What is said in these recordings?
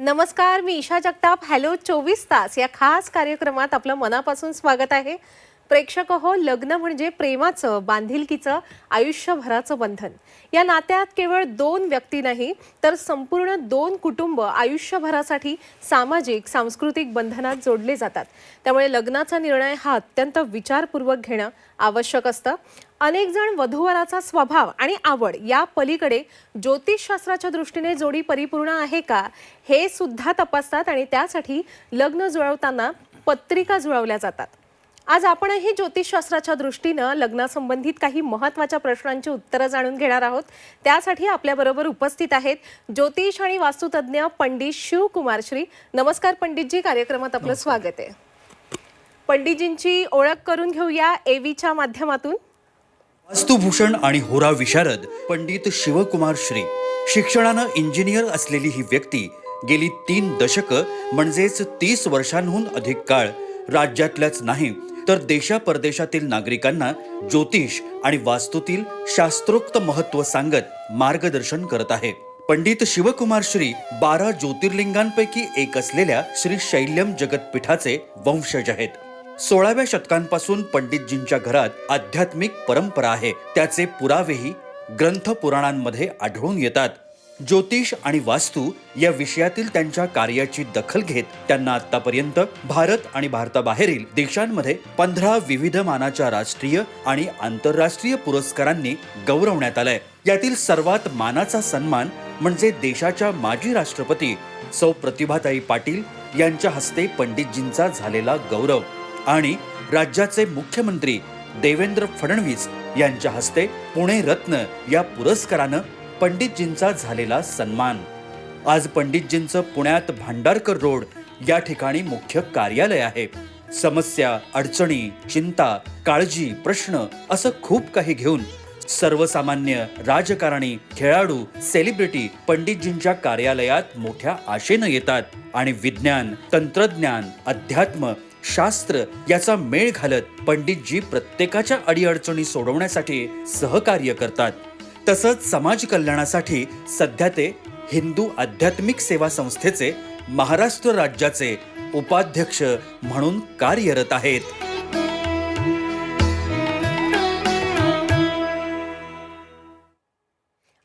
नमस्कार मी ईशा जगताप. हॅलो चोवीस तास या खास कार्यक्रमात आपलं मनापासून स्वागत आहे. प्रेक्षक हो लग्न म्हणजे प्रेमाचं बांधिलकीचं आयुष्यभराचं बंधन. या नात्यात केवळ दोन व्यक्ती नाही तर संपूर्ण दोन कुटुंब आयुष्यभरासाठी सामाजिक सांस्कृतिक बंधनात जोडले जातात. त्यामुळे लग्नाचा निर्णय हा अत्यंत विचारपूर्वक घेणं आवश्यक असतं. अनेक जण वधूवराचा स्वभाव आणि आवड या पलीकडे ज्योतिषशास्त्राच्या दृष्टीने जोडी परिपूर्ण आहे का हे सुद्धा तपासतात आणि त्यासाठी लग्न जुळवताना पत्रिका जुळवल्या जातात. आज आपणही ज्योतिषशास्त्राच्या दृष्टीनं लग्नासंबंधित काही महत्त्वाच्या प्रश्नांची उत्तरं जाणून घेणार आहोत. त्यासाठी आपल्याबरोबर उपस्थित आहेत ज्योतिष आणि वास्तुतज्ञ पंडित शिवकुमार श्री. नमस्कार पंडितजी कार्यक्रमात आपलं स्वागत आहे. पंडितजींची ओळख करून घेऊया एव्हीच्या माध्यमातून. वास्तुभूषण आणि होरा विशारद पंडित शिवकुमार श्री. शिक्षणानं इंजिनियर असलेली ही व्यक्ती गेली तीन दशकं म्हणजेच तीस वर्षांहून अधिक काळ राज्यातल्याच नाही तर देशापरदेशातील नागरिकांना ज्योतिष आणि वास्तूतील शास्त्रोक्त महत्त्व सांगत मार्गदर्शन करत आहे. पंडित शिवकुमार श्री बारा ज्योतिर्लिंगांपैकी एक असलेल्या श्री शैल्यम जगतपीठाचे वंशज आहेत. सोळाव्या शतकांपासून पंडितजींच्या घरात आध्यात्मिक परंपरा आहे. त्याचे पुरावेही ग्रंथ पुराणांमध्ये आढळून येतात. ज्योतिष आणि वास्तू या विषयातील त्यांच्या कार्याची दखल घेत त्यांना आतापर्यंत भारत आणि भारताबाहेरील देशांमध्ये पंधरा विविध मानाच्या राष्ट्रीय आणि आंतरराष्ट्रीय पुरस्कारांनी गौरवण्यात आलंय. यातील सर्वात मानाचा सन्मान म्हणजे देशाच्या माजी राष्ट्रपती सौ प्रतिभाताई पाटील यांच्या हस्ते पंडितजींचा झालेला गौरव आणि राज्याचे मुख्यमंत्री देवेंद्र फडणवीस यांच्या हस्ते पुणे रत्न या पुरस्कारानं पंडितजींचा झालेला सन्मान. आज पंडितजींचं पुण्यात भांडारकर रोड या ठिकाणी मुख्य कार्यालय आहे. समस्या अडचणी चिंता काळजी प्रश्न असं खूप काही घेऊन सर्वसामान्य राजकारणी खेळाडू सेलिब्रिटी पंडितजींच्या कार्यालयात मोठ्या आशेनं येतात आणि विज्ञान तंत्रज्ञान अध्यात्म शास्त्र याचा मेळ घालत पंडितजी प्रत्येकाच्या अडीअडचणी सोडवण्यासाठी सहकार्य करतात. तसंच समाज कल्याणासाठी सध्या ते हिंदू आध्यात्मिक सेवा संस्थेचे महाराष्ट्र राज्याचे उपाध्यक्ष म्हणून कार्यरत आहेत.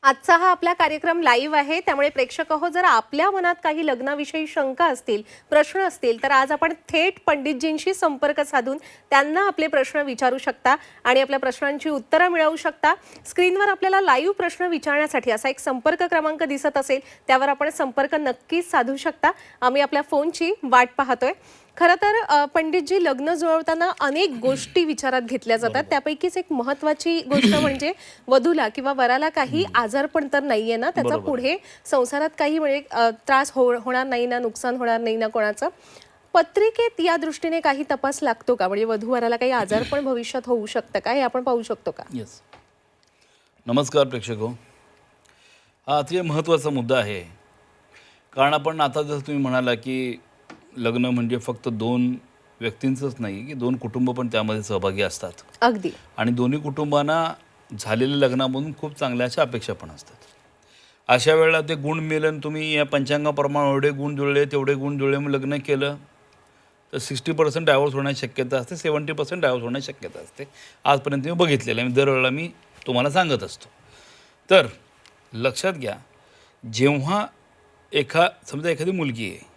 आजचा हा आपला कार्यक्रम लाईव्ह आहे. त्यामुळे प्रेक्षक हो जर आपल्या मनात काही लग्नाविषयी शंका असतील प्रश्न असतील तर आज आपण थेट पंडितजींशी संपर्क साधून त्यांना आपले प्रश्न विचारू शकता आणि आपल्या प्रश्नांची उत्तरं मिळवू शकता. स्क्रीनवर आपल्याला लाईव्ह प्रश्न विचारण्यासाठी असा एक संपर्क क्रमांक दिसत असेल त्यावर आपण संपर्क नक्कीच साधू शकता. आम्ही आपल्या फोनची वाट पाहतोय. खरं तर पंडितजी लग्न जुळवताना अनेक गोष्टी विचारात घेतल्या जातात. त्यापैकीच एक महत्वाची गोष्ट म्हणजे वधूला किंवा वराला काही आजारपण तर नाहीये ना? त्याचा पुढे संसारात काही म्हणजे त्रास हो होणार नाही ना? नुकसान होणार नाही ना कोणाचं? पत्रिकेत या दृष्टीने काही तपास लागतो का? म्हणजे वधूवराला काही आजारपण भविष्यात होऊ शकतं का? हे आपण पाहू शकतो का? येस नमस्कार प्रेक्षक. हो हा अतिशय महत्त्वाचा मुद्दा आहे. कारण आपण आता जसं तुम्ही म्हणाला की लग्न म्हणजे फक्त दोन व्यक्तींचंच नाही की दोन कुटुंब पण त्यामध्ये सहभागी असतात. अगदी. आणि दोन्ही कुटुंबांना झालेल्या लग्नामधून खूप चांगल्या अशा अपेक्षा पण असतात. अशा वेळेला ते गुण मिलन तुम्ही या पंचांगाप्रमाणे एवढे गुण जुळले तेवढे गुण जुळले मग लग्न केलं तर सिक्स्टी पर्सेंट डायव्होर्स होण्याची शक्यता असते सेवन्टी पर्सेंट डायव्होर्स होण्याची शक्यता असते. आजपर्यंत मी बघितलेलं आहे मी दरवेळेला मी तुम्हाला सांगत असतो. तर लक्षात घ्या जेव्हा एखा समजा एखादी मुलगी आहे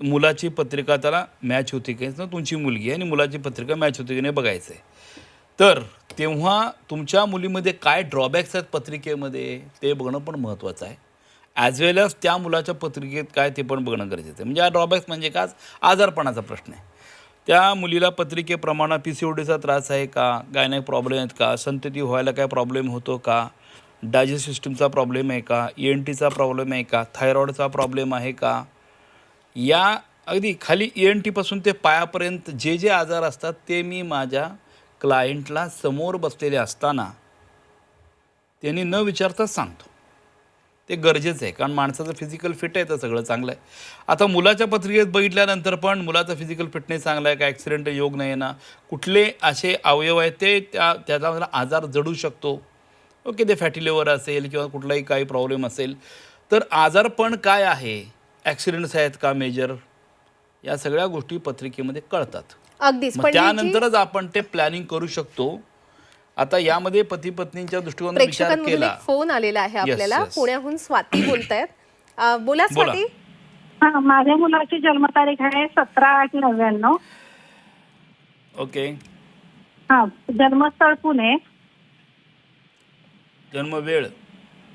मुलाची पत्रिका त्याला मॅच होती की नाही तुमची मुलगी आहे आणि मुलाची पत्रिका मॅच होती की नाही बघायचं आहे तर तेव्हा तुमच्या मुलीमध्ये काय ड्रॉबॅक्स आहेत पत्रिकेमध्ये? ते बघणं पण महत्त्वाचं आहे. ॲज वेल एज त्या मुलाच्या पत्रिकेत काय ते पण बघणं गरजेचं आहे. म्हणजे हा ड्रॉबॅक्स म्हणजे काय आजारपणाचा प्रश्न आहे. त्या मुलीला पत्रिकेप्रमाणे पी सी ओ डीचा त्रास आहे का? गायनाक प्रॉब्लेम आहेत का? संतती व्हायला काय प्रॉब्लेम होतो का? डायजेस्ट सिस्टीमचा प्रॉब्लेम आहे का? ई एन टीचा प्रॉब्लेम आहे का? थायरॉईडचा प्रॉब्लेम आहे का? या अगदी खाली ई एन टीपासून ते पायापर्यंत जे जे आजार असतात ते मी माझ्या क्लायंटला समोर बसलेले असताना त्यांनी न विचारताच सांगतो. ते गरजेचं आहे कारण माणसाचं फिजिकल फिट आहे तर सगळं चांगलं आहे. आता मुलाच्या पत्रिकेत बघितल्यानंतर पण मुलाचा फिजिकल फिटनेस चांगला आहे का ॲक्सिडेंट योग नाही आहे ना. कुठले असे अवयव आहेत ते त्या त्याचा आजार जडू शकतो. ओके ते फॅटी लिव्हर असेल किंवा कुठलाही काही प्रॉब्लेम असेल. तर आजारपण काय आहे? ॲक्सिडेंट्स आहेत का मेजर या सगळ्या गोष्टी पत्रिकेमध्ये कळतात. अगदीच. मग त्यानंतरच आपण ते प्लॅनिंग करू शकतो. आता यामध्ये पती पत्नीच्या दृष्टिकोनातून विचार केला. फोन आलेला आहे आपल्याला. पुण्याहून स्वाती बोलतायत. बोला. स्वाती. हा माझ्या मुलाची जन्मतारीख आहे सतरा आठ नव्याण्णव. ओके हा जन्मस्थळ पुणे. जन्म वेळ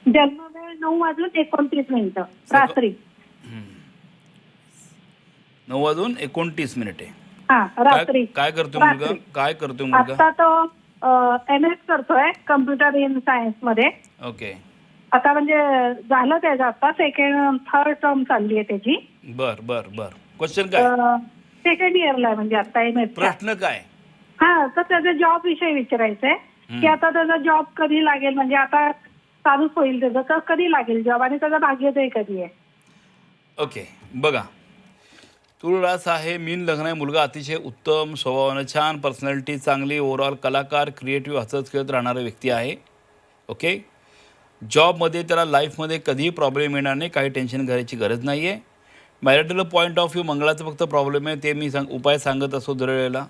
जन्मवेळ नऊ वाजून एकोणतीस मिनिटं. रात्री. नऊ वाजून एकोणतीस मिनिटे. हा रात्री. काय काय करतोय मुलगा? रात्री. काय करतोय मुलगा? आता तो एम एस करतोय कम्प्युटर इन सायन्समध्ये. ओके. आता म्हणजे झालं त्याचं आता सेकंड थर्ड टर्म चालली आहे त्याची. बर बर बर. क्वेश्चन काय? सेकंड इयरला आहे म्हणजे आता एम एस प्रश्न काय? हा तर त्याचा जॉब विषयी विचारायचंय. की आता त्याचा जॉब कधी लागेल? म्हणजे आता चालूच होईल त्याचं. तर कधी लागेल जॉब आणि त्याचा भाग्योदय कधी आहे? ओके बघा. तुळरास आहे मीन लग्न आहे मुलगा अतिशय उत्तम स्वभावानं छान पर्सनॅलिटी चांगली ओव्हरऑल कलाकार क्रिएटिव्ह हसत खेळत राहणारा व्यक्ती आहे. ओके जॉबमध्ये त्याला लाईफमध्ये कधीही प्रॉब्लेम येणार नाही काही टेन्शन करायची गरज नाही आहे मॅरिटल पॉईंट ऑफ व्ह्यू मंगळाचं फक्त प्रॉब्लेम आहे ते मी सांग उपाय सांगत असतो दरवेळेला.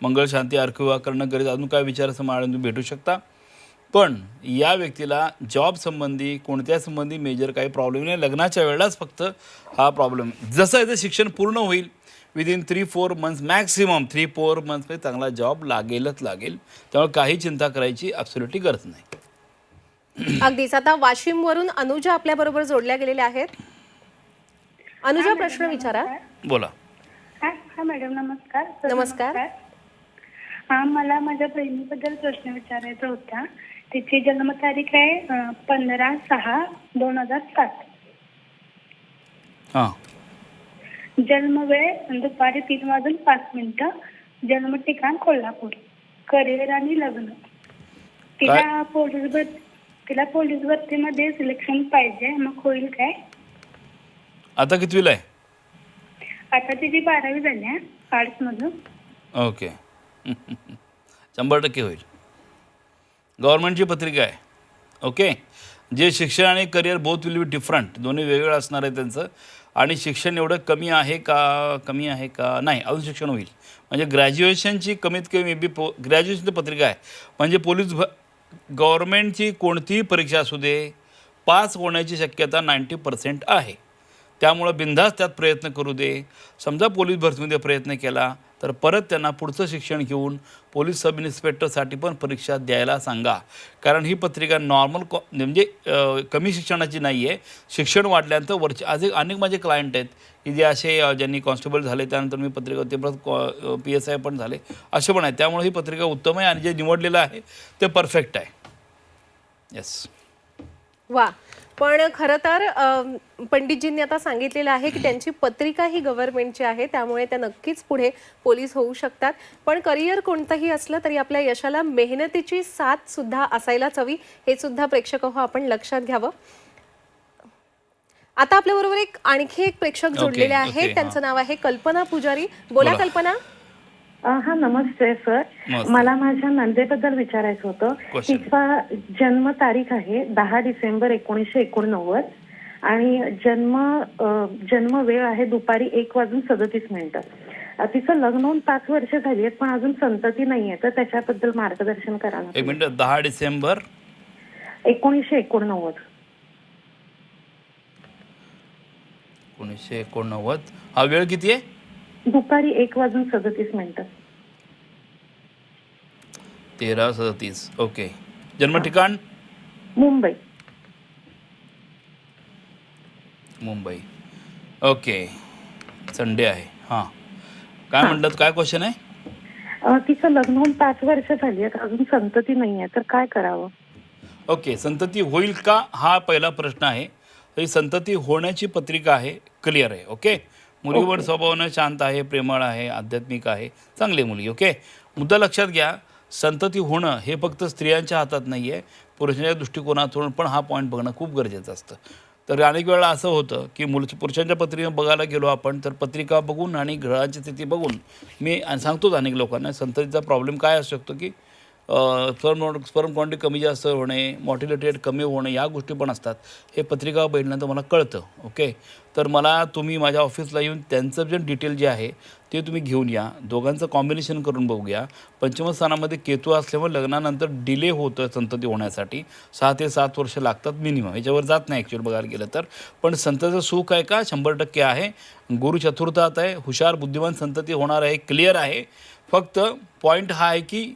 मंगळ शांती अर्कविवाह करणं गरजेचं अजून काय विचार असं तुम्ही भेटू शकता. पण या व्यक्तीला जॉब संबंधी कोणत्या संबंधी मेजर काही प्रॉब्लेम नाही. लग्नाच्या वेळेलाच फक्त हा प्रॉब्लेम जसं याचं शिक्षण पूर्ण होईल. Within three four months maximum three four मंथमध्ये चांगला जॉब लागेलच लागेल. त्यामुळे काही चिंता करायची ॲब्सोल्युटली गरज नाही. अगदीच. आता वाशिम वरून अनुजा आपल्या बरोबर जोडल्या गेलेल्या आहेत. अनुजा प्रश्न विचारा. बोला. हा मॅडम नमस्कार. नमस्कार. हा मला माझ्या बहिणीबद्दल प्रश्न विचारायचा होता. तिची जन्मतारीख आहे पंधरा सहा दोन हजार सात. हां. जन्मवेळ दुपारी तीन वाजून पाच मिनिटं. जन्म ठिकाण कोल्हापूर करिअर आणि लग्न. तिला पोलीस भर तिला पोलीस भरतीमध्ये सिलेक्शन पाहिजे मग होईल काय? आता कितवीला आहे? आता तिची बारावी झाली आहे आर्ट्समधून ओके. शंभर टक्के होईल. गव्हर्नमेंटची पत्रिका आहे. ओके? जे शिक्षण आणि career both will be different दोन्ही वेगवेगळं असणार आहे त्यांचं. आणि शिक्षण एवढं कमी आहे का कमी आहे का? नाही अजून शिक्षण होईल. म्हणजे ग्रॅज्युएशनची कमीत कमी बी पो ग्रॅज्युएशनची पत्रिका आहे. म्हणजे पोलीस भ गव्हर्नमेंटची कोणतीही परीक्षा असू दे पास होण्याची शक्यता नाईंटी पर्सेंट आहे. त्यामुळं बिनधास्त त्यात प्रयत्न करू दे. समजा पोलीस भरतीमध्ये प्रयत्न केला तर परत त्यांना पुढचं शिक्षण घेऊन पोलीस सब इन्स्पेक्टरसाठी पण परीक्षा द्यायला सांगा. कारण ही पत्रिका नॉर्मल कॉ म्हणजे कमी शिक्षणाची नाही आहे शिक्षण वाढल्यानंतर वरचे आज अनेक माझे क्लायंट आहेत. की जे असे ज्यांनी कॉन्स्टेबल झाले त्यानंतर मी पत्रिका ते परत पी एस आय पण झाले. असे पण आहे त्यामुळे ही पत्रिका उत्तम आहे आणि जे निवडलेलं आहे ते परफेक्ट आहे. येस वा. पण खरं तर पंडितजींनी आता सांगितलेलं आहे की त्यांची पत्रिका ही गव्हर्नमेंटची आहे त्यामुळे त्या नक्कीच पुढे पोलीस होऊ शकतात पण करिअर कोणतंही असलं तरी आपल्या यशाला मेहनतीची साथ सुद्धा असायलाच हवी हे सुद्धा प्रेक्षक हो आपण लक्षात घ्यावं आता आपल्या बरोबर एक आणखी एक प्रेक्षक जोडलेले आहेत. त्यांचं नाव आहे कल्पना पुजारी बोला. कल्पना हा नमस्ते सर. नमस्ते. मला माझ्या नंदेबद्दल विचारायचं होतं. Question. तिचा जन्म तारीख आहे दहा डिसेंबर एकोणीसशे एकोणनव्वद आणि जन्म अ, जन्म वेळ आहे दुपारी एक वाजून सदतीस मिनिटं. अ, तिचं लग्न होऊन पाच वर्ष झाली आहेत पण अजून संतती नाहीये तर त्याच्याबद्दल मार्गदर्शन करा ना एक मिनटं दहा डिसेंबर? एकोणीसशे एकोणनव्वद. एकोणीसशे एकोणनव्वद. हा वेळ किती आहे? दुपारी एक वाजून सदतीस मिनिटं. तेरा सदतीस ओके. जन्म ठिकाण? मुंबई. मुंबई. ओके. संडे आहे. हां. काय म्हटलं? काय क्वेश्चन आहे? अ, तिचं लग्न होऊन पाच वर्ष झाली आहेत. अजून संतती नाहीये तर काय करावं? ओके. संतती होईल का? हा पहिला प्रश्न आहे. तर ही संतती होण्याची पत्रिका आहे. क्लिअर आहे. ओके? मुलीवर स्वभावानं शांत आहे प्रेमळ आहे आध्यात्मिक आहे चांगली मुलगी ओके मुद्दा लक्षात घ्या संतती होणं हे फक्त स्त्रियांच्या हातात नाही आहे पुरुषांच्या दृष्टिकोनातून पण हा पॉईंट बघणं खूप गरजेचं असतं. तर अनेक वेळा असं होतं की मुल पुरुषांच्या पत्रिका बघायला गेलो आपण तर पत्रिका बघून आणि ग्रहांची स्थिती बघून मी सांगतोच अनेक लोकांना संततीचा प्रॉब्लेम काय असू शकतो की स्पर्म स्पर्म क्वांटिटी कमी जास्त होणे मॉर्टिलिटी रेट कमी होणे या गोष्टी पण असतात. हे पत्रिका बघितल्यानंतर मला कळतं ओके? तर मला तुम्ही माझ्या ऑफिसला येऊन त्यांचं जे डिटेल जे आहे ते तुम्ही घेऊन या. दोघांचं कॉम्बिनेशन करून बघूया. पंचम स्थानामध्ये केतू असल्यामुळे लग्नानंतर डिले होतं संतती होण्यासाठी. सहा ते सात वर्ष लागतात मिनिमम याच्यावर जात नाही ॲक्च्युअल बघायला गेलं तर. पण संतचं सुख आहे का? शंभर टक्के आहे. गुरु चतुर्थात आहे. हुशार बुद्धिमान संतती होणार आहे. क्लिअर आहे. फक्त पॉईंट हा आहे की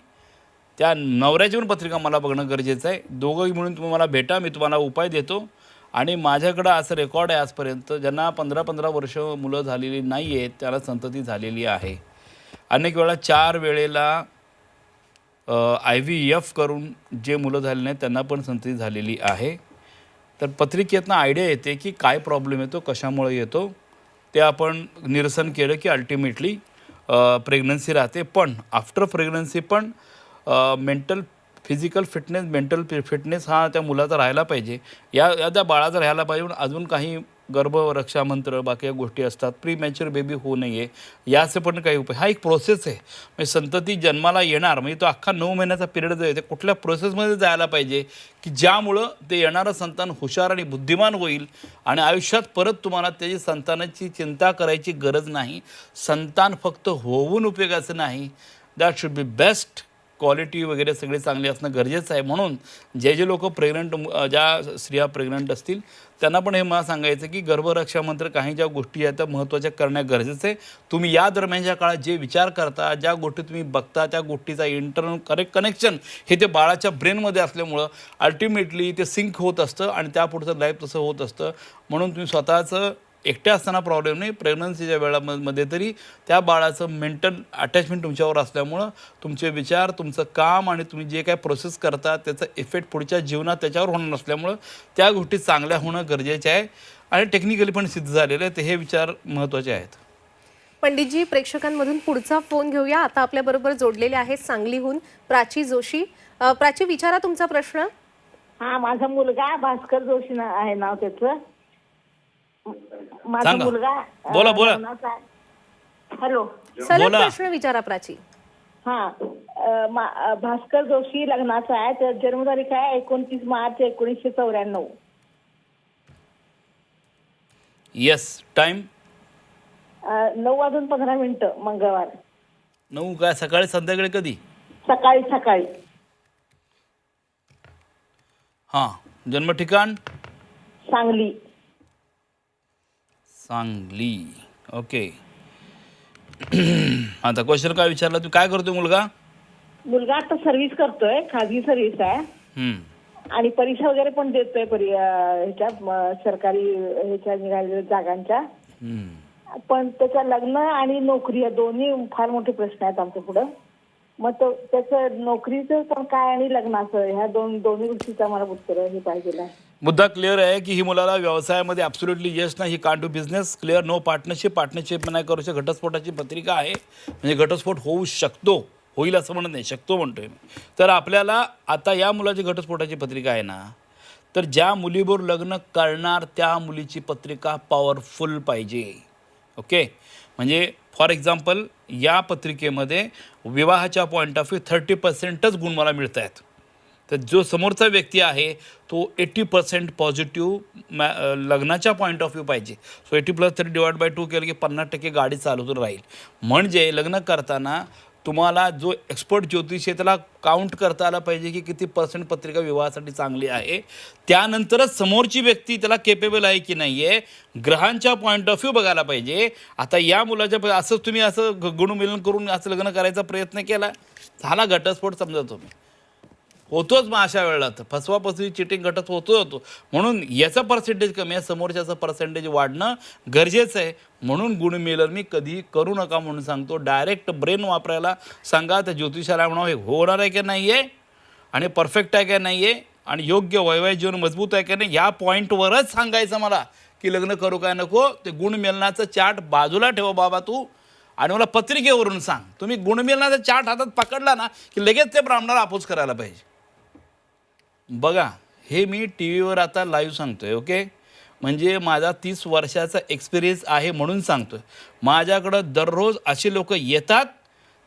त्या नवऱ्याची पण पत्रिका मला बघणं गरजेचं आहे. दोघंही म्हणून तुम्ही मला भेटा मी तुम्हाला उपाय देतो. आणि माझ्याकडं असं रेकॉर्ड आहे आजपर्यंत ज्यांना पंधरा पंधरा वर्ष मुलं झालेली नाही आहेत त्याला संतती झालेली आहे. अनेक वेळा चार वेळेला आय व्ही एफ करून जे मुलं झाले नाहीत त्यांना पण संतती झालेली आहे. तर पत्रिकेतनं आयडिया येते की काय प्रॉब्लेम येतो कशामुळे येतो ते आपण निरसन केलं की अल्टिमेटली प्रेग्नन्सी राहते. पण आफ्टर प्रेग्नन्सी पण mental physical fitness mental fitness हा त्या मुलाचा राहायला पाहिजे. या या त्या बाळाचा राहायला पाहिजे. पण अजून काही गर्भ रक्षामंत्र बाकी गोष्टी असतात. प्री मॅच्युअर बेबी होऊ नये. याचे पण काही उपाय. हा एक प्रोसेस आहे. म्हणजे संतती जन्माला येणार. म्हणजे तो अख्खा नऊ महिन्याचा पिरियड जो आहे ते कुठल्या प्रोसेसमध्ये जायला पाहिजे? की ज्यामुळं ते येणारं संतान हुशार आणि बुद्धिमान होईल आणि आयुष्यात परत तुम्हाला त्याची संतानाची चिंता करायची गरज नाही. संतान फक्त होऊन उपयोगाचं नाही. That should be best quality वगैरे सगळे चांगले असणं गरजेचं आहे. म्हणून जे जे लोक प्रेग्नंट ज्या स्त्रिया प्रेग्नंट असतील त्यांना पण हे मला सांगायचं की गर्भरक्षा मंत्र काही ज्या गोष्टी आहेत त्या महत्त्वाच्या करण्या गरजेचं आहे. तुम्ही या दरम्यानच्या काळात जे विचार करता ज्या गोष्टी तुम्ही बघता त्या गोष्टीचा इंटरनल करेक्ट कनेक्शन हे ते बाळाच्या ब्रेनमध्ये असल्यामुळं अल्टिमेटली ते सिंक होत असतं आणि त्या पुढचं लाईफ तसं होत असतं. म्हणून तुम्ही स्वतःचं एकट्या असताना प्रॉब्लेम नाही. प्रेग्नन्सीच्या वेळामध्ये तरी त्या बाळाचं मेंटल अटॅचमेंट तुमच्यावर असल्यामुळं तुमचे विचार तुमचं काम आणि तुम्ही जे काय प्रोसेस करता त्याचा इफेक्ट पुढच्या जीवनात त्याच्यावर होणार नसल्यामुळं त्या गोष्टी चांगल्या होणं गरजेचे आहे. आणि टेक्निकली पण सिद्ध झालेले आहेत हे विचार महत्त्वाचे आहेत. पंडितजी प्रेक्षकांमधून पुढचा फोन घेऊया. आता आपल्याबरोबर जोडलेले आहेत सांगलीहून प्राची जोशी. अ, प्राची विचारा तुमचा प्रश्न. हा माझा मुलगा भास्कर जोशी ना- आहे नाव त्याचं. माझा सांगा. मुलगा अं, बोला, बोला. लग्नाचा. हॅलो. सलग बोला. प्रश्न विचारा प्राची. हा अं, मा- अं, भास्कर जोशी लग्नाचा आहे. तर जन्मतारीख आहे एकोणतीस मार्च एकोणीसशे चौऱ्याण्णव. येस टाईम अं, नऊ वाजून पंधरा मिनिटं मंगळवार. नऊ काय सकाळी संध्याकाळी कधी? सकाळी सकाळी. हां. जन्म ठिकाण सांगली. सांगली ओके. आता क्वेश्चन काय विचारला? तू काय करतो मुलगा? मुलगा आता सर्व्हिस करतोय खाजगी सर्व्हिस आहे. हम्म. आणि परीक्षा वगैरे पण देतोय परी अं, ह्याच्या म, सरकारी ह्याच्या निघालेल्या जागांच्या. हम्म. पण त्याचं लग्न आणि नोकरी या दोन्ही फार मोठे प्रश्न आहेत आमच्या पुढं. मग तो त्याचं नोकरीचं पण काय आणि लग्नाचं? ह्या दोन दोन्ही गोष्टीचं मला उत्तर हे पाहिजे आहे. मुद्दा क्लिअर आहे की ही मुलाला व्यवसायामध्ये ॲब्सोल्युटली यश नाही ही कान to business clear no partnership partnership नाही करू शकत. घटस्फोटाची पत्रिका आहे. म्हणजे घटस्फोट होऊ शकतो. होईल असं म्हणत नाही. शकतो म्हणतोय मी. तर आपल्याला आता या मुलाची घटस्फोटाची पत्रिका आहे ना तर ज्या मुलीबरोबर लग्न करणार त्या मुलीची पत्रिका पॉवरफुल पाहिजे. ओके म्हणजे फॉर एक्झाम्पल या पत्रिकेमध्ये विवाहाच्या पॉईंट ऑफ व्ह्यू थर्टी पर्सेंटच गुण मला मिळत आहेत तर जो समोरचा व्यक्ती आहे तो एटी पर्सेंट पॉझिटिव्ह मॅ लग्नाच्या पॉईंट ऑफ व्ह्यू पाहिजे. So eighty plus three divide by two केलं की पन्नास टक्के गाडी चालवून राहील. म्हणजे लग्न करताना तुम्हाला जो एक्सपर्ट ज्योतिष आहे त्याला काउंट करता आला पाहिजे की किती पर्सेंट पत्रिका विवाहासाठी चांगली आहे. त्यानंतरच समोरची व्यक्ती त्याला केपेबल आहे की नाही आहे ग्रहांच्या पॉईंट ऑफ व्ह्यू बघायला पाहिजे. आता या मुलाच्या असंच असं तुम्ही असं ग- गुणमिलन करून असं लग्न करायचा प्रयत्न केला झाला घटस्फोट समजा तुम्ही. होतोच मग अशा वेळेला. तर फसवा फसवी चिटिंग घटत होतो. होतो म्हणून याचा पर्सेंटेज कमी आहे समोरच्याचं पर्सेंटेज वाढणं गरजेचं आहे. म्हणून गुणमेलन मी कधी करू नका म्हणून सांगतो. डायरेक्ट ब्रेन वापरायला सांगा त्या ज्योतिषाला म्हणा हे होणार आहे की नाही आहे आणि परफेक्ट आहे का नाही आहे आणि योग्य वैवाहिक जीवन मजबूत आहे का नाही? या पॉईंटवरच सांगायचं मला की लग्न करू काय नको? ते गुणमेलनाचं चार्ट बाजूला ठेवा बाबा तू. आणि मला पत्रिकेवरून सांग. तुम्ही गुणमेलनाचा चार्ट हातात पकडला ना की लगेच ते ब्राह्मणाला आपूस करायला पाहिजे. बघा हे मी टी व्हीवर आता लाईव्ह आहे ओके म्हणजे माझा तीस वर्षाचा एक्सपिरियन्स आहे म्हणून सांगतोय. माझ्याकडं दररोज असे लोक येतात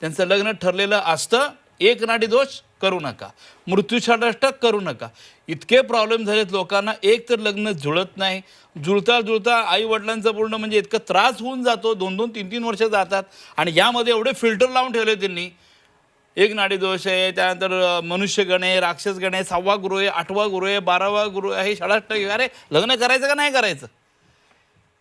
त्यांचं लग्न ठरलेलं असतं एक नाडी दोष करू नका. मृत्यूषाष्टक करू नका. इतके प्रॉब्लेम झालेत लोकांना एक तर लग्न जुळत नाही. जुळता जुळता आई वडिलांचं पूर्ण म्हणजे इतकं त्रास होऊन जातो दोन दोन तीन तीन वर्ष जातात. आणि यामध्ये एवढे फिल्टर लावून ठेवले त्यांनी. एक नाडी दोष आहे त्यानंतर मनुष्यगण आहे राक्षसगण आहे सहावा गुरु आहे आठवा गुरु आहे बारावा गुरु आहे षडाष्टक अरे लग्न करायचं का नाही करायचं?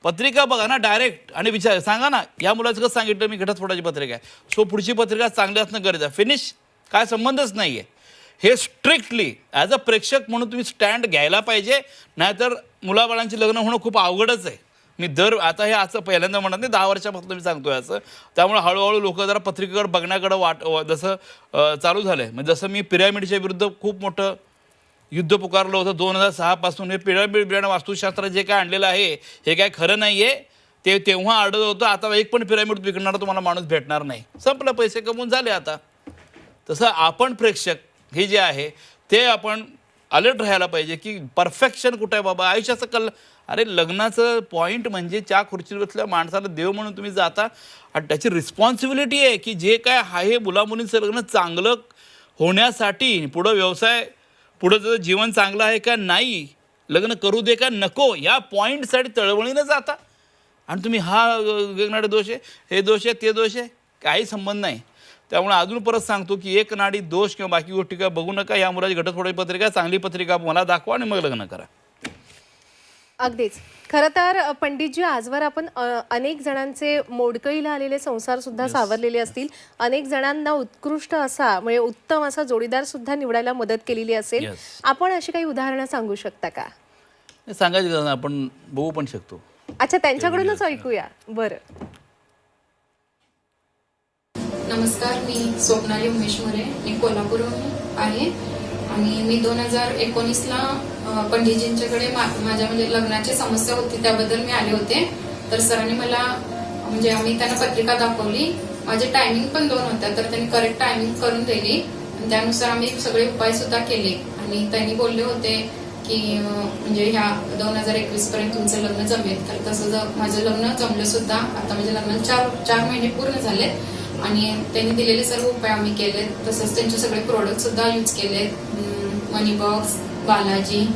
पत्रिका बघा ना डायरेक्ट आणि विचार सांगा ना या मुलाचं कसं सांगितलं मी? घटस्फोटाची पत्रिका आहे. सो पुढची पत्रिका चांगली असणं गरजेचं आहे. फिनिश काय संबंधच नाही आहे हे स्ट्रिक्टली ॲज अ प्रेक्षक म्हणून तुम्ही स्टँड घ्यायला पाहिजे. नाहीतर मुलाबाळांची लग्न होणं खूप अवघडच आहे. मी दर आता हे असं पहिल्यांदा म्हणत नाही दहा वर्षापासून मी सांगतोय असं. त्यामुळे हळूहळू लोक जरा पत्रिकेकडे बघण्याकडे वाट जसं चालू झालं आहे म्हणजे जसं मी पिरॅमिडच्या विरुद्ध खूप मोठं युद्ध पुकारलं होतं दोन हजार सहापासून हे पिरॅमिड बिराण वास्तुशास्त्र जे काय आणलेलं आहे हे काय खरं नाही आहे ते तेव्हा आढळत होतं आता एक पण पिरॅमिड विकणारा तुम्हाला माणूस भेटणार नाही. संपलं पैसे कमवून झाले आता. तसं आपण प्रेक्षक हे जे आहे ते आपण अलर्ट राहायला पाहिजे की परफेक्शन कुठं आहे बाबा? आयुष्याचं कल अरे लग्नाचं पॉईंट म्हणजे च्या खुर्चीवर बसल्या माणसाला देव म्हणून तुम्ही जाता आणि त्याची रिस्पॉन्सिबिलिटी आहे की जे काय आहे मुलामुलींचं लग्न चांगलं होण्यासाठी पुढं व्यवसाय पुढं त्याचं जीवन चांगलं आहे का नाही लग्न करू दे का नको या पॉईंटसाठी तळवळीनं जाता. आणि तुम्ही हा वेगनाडे दोष आहे हे दोष आहे ते दोष आहे काही संबंध नाही. त्यामुळे अजून परत सांगतो की एक नाडी दोष किंवा बाकी गोष्टी काय बघू नका. या मुलाची घटस्फोटाची पत्रिका चांगली पत्रिका मला दाखवा आणि मग लग्न करा. अगदीच. खरं तर पंडितजी आजवर आपण अनेक जणांचे मोडकळीला आलेले संसार सुद्धा सावरलेले असतील. अनेक जणांना उत्कृष्ट असा म्हणजे उत्तम असा जोडीदार सुद्धा निवडायला मदत केलेली असेल. Yes. आपण अशी काही उदाहरणं सांगू शकता का? सांगायची गरज नाही आपण बघू पण शकतो. अच्छा त्यांच्याकडूनच ऐकूया. बरं. नमस्कार मी स्वप्नाली उमेश मोरे मी कोल्हापूरहून आहे. आणि मी दोन हजार एकोणीसला पंडितजींच्याकडे मा- माझ्या म्हणजे लग्नाची समस्या होती त्याबद्दल मी आले होते. तर सरांनी मला म्हणजे आम्ही त्यांना पत्रिका दाखवली. माझे टायमिंग पण दोन होत्या तर त्यांनी करेक्ट टायमिंग करून दिली. आणि त्यानुसार आम्ही सगळे उपाय सुद्धा केले. आणि त्यांनी बोलले होते की म्हणजे ह्या दोन हजार एकवीस पर्यंत तुमचं लग्न जमेल. तर तसं जर माझं लग्न जमलं सुद्धा आता म्हणजे लग्न चार चार महिने पूर्ण झालेत. आणि त्यांनी दिलेले सर्व उपाय आम्ही केलेत. तसंच त्यांचे सगळे प्रोडक्ट सुद्धा यूज केलेत. मनी बॉक्स बालाजी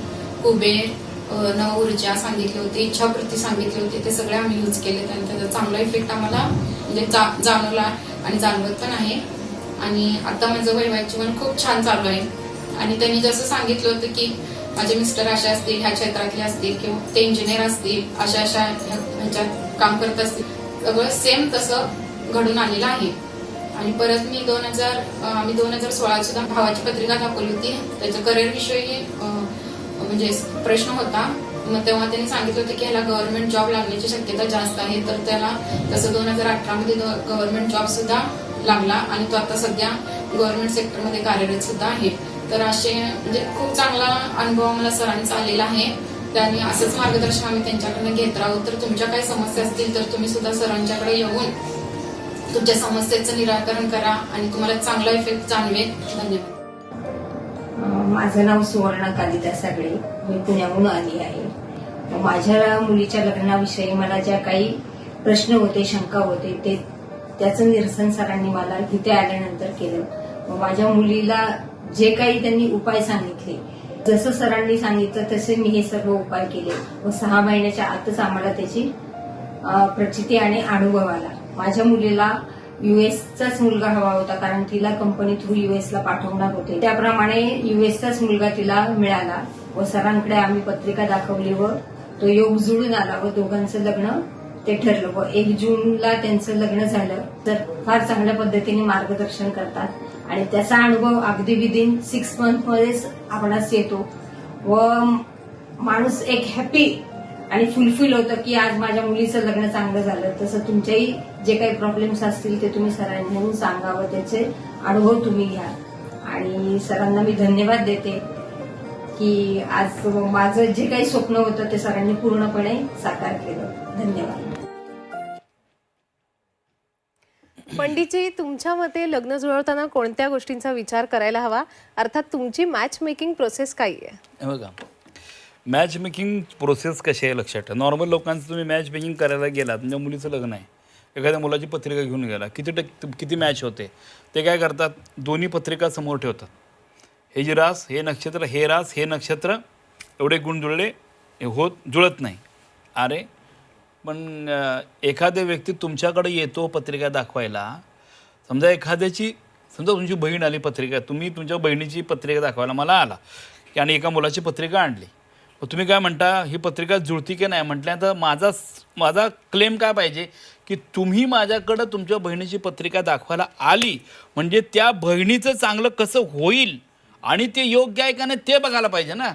कुबेर नव ऊर्जा सांगितली होती इच्छावृत्ती सांगितली होती. ते सगळे आम्ही यूज केलेत आणि त्याचा चांगला इफेक्ट आम्हाला म्हणजे जा- जाणवला आणि जाणवत पण आहे. आणि आता माझं वैवाहिक जीवन खूप छान चालू आहे. आणि त्यांनी जसं सांगितलं होतं की माझे मिस्टर अशा असतील ह्या क्षेत्रातले असतील किंवा ते इंजिनियर असतील अशा अशा ह्याच्यात काम करत असतील. सगळं सेम तसं घडून आलेला आहे. आणि परत मी दोन हजार आम्ही दोन हजार सोळा सुद्धा भावाची पत्रिका दाखवली होती. त्याच्या करिअर विषयी म्हणजे प्रश्न होता. मग तेव्हा त्यांनी सांगितलं होतं की ह्याला गव्हर्नमेंट जॉब लागण्याची शक्यता जास्त आहे. तर त्याला तसं दोन हजार अठरामध्ये गव्हर्नमेंट जॉब सुद्धा लागला. आणि तो आता सध्या गव्हर्नमेंट सेक्टरमध्ये कार्यरत सुद्धा आहे. तर असे म्हणजे खूप चांगला अनुभव मला सरांचा आलेला आहे. त्यांनी असंच मार्गदर्शन आम्ही त्यांच्याकडनं घेत राहू. तर तुमच्या काही समस्या असतील तर तुम्ही सुद्धा सरांच्याकडे येऊन तुमच्या समस्येचं निराकरण करा आणि तुम्हाला चांगला इफेक्ट जाणवेल. धन्यवाद. माझं नाव सुवर्ण कालिदास सागळे मी पुण्याहून आली आहे. माझ्या मुलीच्या लग्नाविषयी मला ज्या काही प्रश्न होते शंका होते ते त्याचं निरसन सरांनी मला इथे आल्यानंतर केलं. माझ्या मुलीला जे काही त्यांनी उपाय सांगितले जसं सरांनी सांगितलं तसे मी हे सर्व उपाय केले. व सहा महिन्याच्या आतच आम्हाला त्याची प्रचिती आणि अनुभव आला. माझ्या मुलीला युएसचाच मुलगा हवा होता कारण तिला कंपनी थ्रू युएसला पाठवणार होते. त्याप्रमाणे युएसचाच मुलगा तिला मिळाला व सरांकडे आम्ही पत्रिका दाखवली व तो योग जुळून आला व दोघांचं लग्न ते ठरलं व एक जूनला त्यांचं लग्न झालं. तर फार चांगल्या पद्धतीने मार्गदर्शन करतात आणि त्याचा अनुभव अगदी विदिन सिक्स मध्येच आपणास येतो व माणूस एक हॅपी आणि फुलफिल होतं की आज माझ्या मुलीचं लग्न चांगलं झालं. तसं तुमच्याही जे काही प्रॉब्लेम्स असतील ते तुम्ही सरांना सांगावं. त्याचे अनुभव तुम्ही घ्या. आणि सरांना मी धन्यवाद देते की आज माझं जे काही स्वप्न होतं ते सरांनी पूर्णपणे साकार केलं. धन्यवाद. पंडितजी तुमच्या मते लग्न जुळवताना कोणत्या गोष्टींचा विचार करायला हवा? अर्थात तुमची मॅच मेकिंग प्रोसेस काय आहे? बघा मॅच मेकिंग प्रोसेस कशी आहे लक्षात ठेवा. नॉर्मल लोकांचं तुम्ही मॅच मेकिंग करायला गेलात म्हणजे मुलीचं लग्न आहे. एखाद्या मुलाची पत्रिका घेऊन गेला किती टक्के किती मॅच होते? ते काय करतात? दोन्ही पत्रिका समोर ठेवतात. हे जी रास हे नक्षत्र हे रास हे नक्षत्र एवढे गुण जुळले होत जुळत नाही. अरे पण एखाद्या व्यक्ती तुमच्याकडे येतो पत्रिका दाखवायला समजा एखाद्याची समजा तुमची बहीण आली पत्रिका तुम्ही तुमच्या बहिणीची पत्रिका दाखवायला मला आला की आणि एका मुलाची पत्रिका आणली. तुम्ही काय म्हणता ही पत्रिका जुळती की नाही? म्हटल्यानंतर माझा माझा क्लेम काय पाहिजे? की तुम्ही माझ्याकडं तुमच्या बहिणीची पत्रिका दाखवायला आली म्हणजे त्या बहिणीचं चांगलं कसं होईल आणि ते योग्य आहे का नाही ते बघायला पाहिजे ना?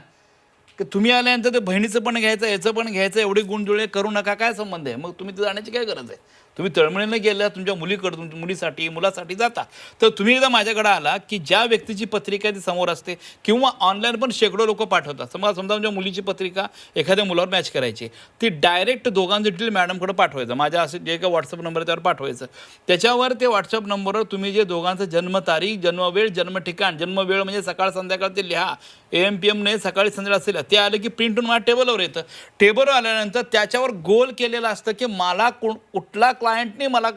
की तुम्ही आल्यानंतर ते बहिणीचं पण घ्यायचं याचं पण घ्यायचं एवढे गुणजुळे करू नका काय संबंध आहे? मग तुम्ही ते जाण्याची काय गरज आहे? तुम्ही तळमळीनं गेल्या तुमच्या मुलीकडे तुमच्या मुलीसाठी मुलासाठी जाता. तर तुम्ही एकदा माझ्याकडे आला की ज्या व्यक्तीची पत्रिका ती समोर असते किंवा ऑनलाईन पण शेकडो लोक पाठवतात. समजा समजा तुमच्या मुलीची पत्रिका एखाद्या मुलावर मॅच करायची. ती डायरेक्ट दोघांचं डिटेल मॅडमकडे पाठवायचं. माझ्या असं जे काही व्हॉट्सअप नंबर त्यावर पाठवायचं. त्याच्यावर ते व्हॉट्सअप नंबरवर तुम्ही जे दोघांचं जन्मतारीख जन्मवेळ जन्म ठिकाण जन्मवेळ म्हणजे सकाळ संध्याकाळ ते लिहा. एम पी एमने सकाळी संध्याकाळ असेल ते आलं की प्रिंट होऊन माझ्या टेबलवर येतं. टेबलवर आल्यानंतर त्याच्यावर गोल केलेलं असतं की मला कोण कुठला क्लायंटने मला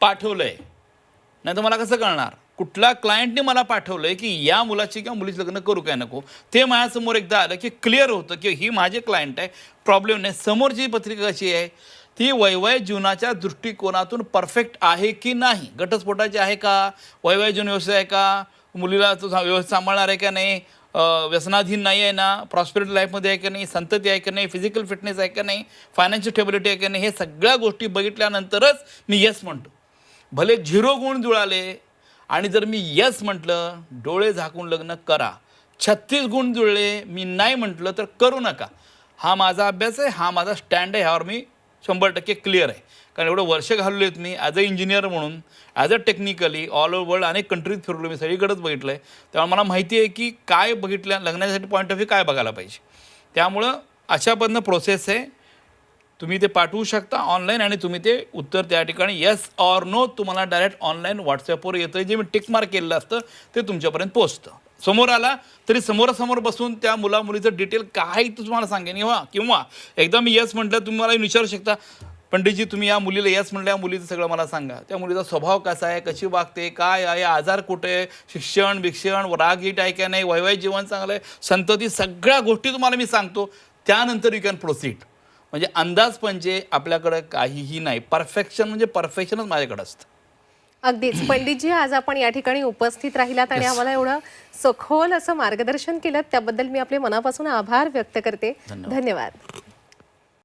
पाठवलं आहे नाही तर मला कसं कळणार? कुठल्या क्लायंटने मला पाठवलं आहे की या मुलाची किंवा मुलीचं लग्न करू काय नको? ते माझ्यासमोर एकदा आलं की क्लिअर होतं की ही माझे क्लायंट आहे. प्रॉब्लेम नाही. समोरची पत्रिका कशी आहे ती वैवाहिक जीवनाच्या दृष्टिकोनातून परफेक्ट आहे की नाही? घटस्फोटाची आहे का? वैवाहिक जीवन व्यवस्थित आहे का? मुलीला तो व्यवस्थित सांभाळणार आहे का नाही? व्यसनाधीन नाही आहे ना प्रॉस्पेरिटी लाईफमध्ये आहे का नाही संतती आहे का नाही फिजिकल फिटनेस आहे का नाही फायनान्शियल स्टेबिलिटी आहे का नाही हे सगळ्या गोष्टी बघितल्यानंतरच मी यस म्हणतो. भले झिरो गुण जुळाले आणि जर मी यस म्हटलं डोळे झाकून लग्न करा. छत्तीस गुण जुळले मी नाही म्हटलं तर करू नका. हा माझा अभ्यास आहे हा माझा स्टँड आहे ह्यावर मी शंभर टक्के क्लिअर आहे. कारण एवढं वर्ष घालवले आहेत मी ॲज अ इंजिनियर म्हणून as a technically all over world अनेक कंट्रीत फिरलो मी सगळीकडेच बघितलं आहे त्यामुळे मला माहिती आहे की काय बघितलं लग्नासाठी पॉईंट ऑफ व्ह्यू काय बघायला पाहिजे. त्यामुळं अशा पद्धतीनं प्रोसेस आहे. तुम्ही ते पाठवू शकता ऑनलाईन आणि तुम्ही ते उत्तर त्या ठिकाणी येस ऑर नो तुम्हाला डायरेक्ट ऑनलाईन व्हॉट्सअपवर येतं जे मी टिक मार्क केलेलं असतं ते तुमच्यापर्यंत पोचतं समोर आला तरी समोरासमोर बसून त्या मुला मुलीचं डिटेल काही तुम्हाला सांगेन. किंवा किंवा एकदा मी येस म्हटलं तुम्ही मला विचारू शकता पंडितजी तुम्ही या मुलीला येस म्हटलं या मुलीचं सगळं मला सांगा. त्या मुलीचा स्वभाव कसा आहे कशी वागते काय आहे आजार कुठे आहे शिक्षण बिक्षण रागीट आहे का नाही वैवाहिक जीवन चांगलं आहे? संतती सगळ्या गोष्टी तुम्हाला मी सांगतो. त्यानंतर यू कॅन प्रोसीड म्हणजे अंदाज म्हणजे आपल्याकडं काहीही नाही. परफेक्शन म्हणजे परफेक्शनच माझ्याकडे असतं. अगदीच. पंडितजी आज आपण या ठिकाणी उपस्थित राहिलात आणि आम्हाला एवढं सखोल असं मार्गदर्शन केलं त्याबद्दल मी आपले मनापासून आभार व्यक्त करते. धन्यवाद.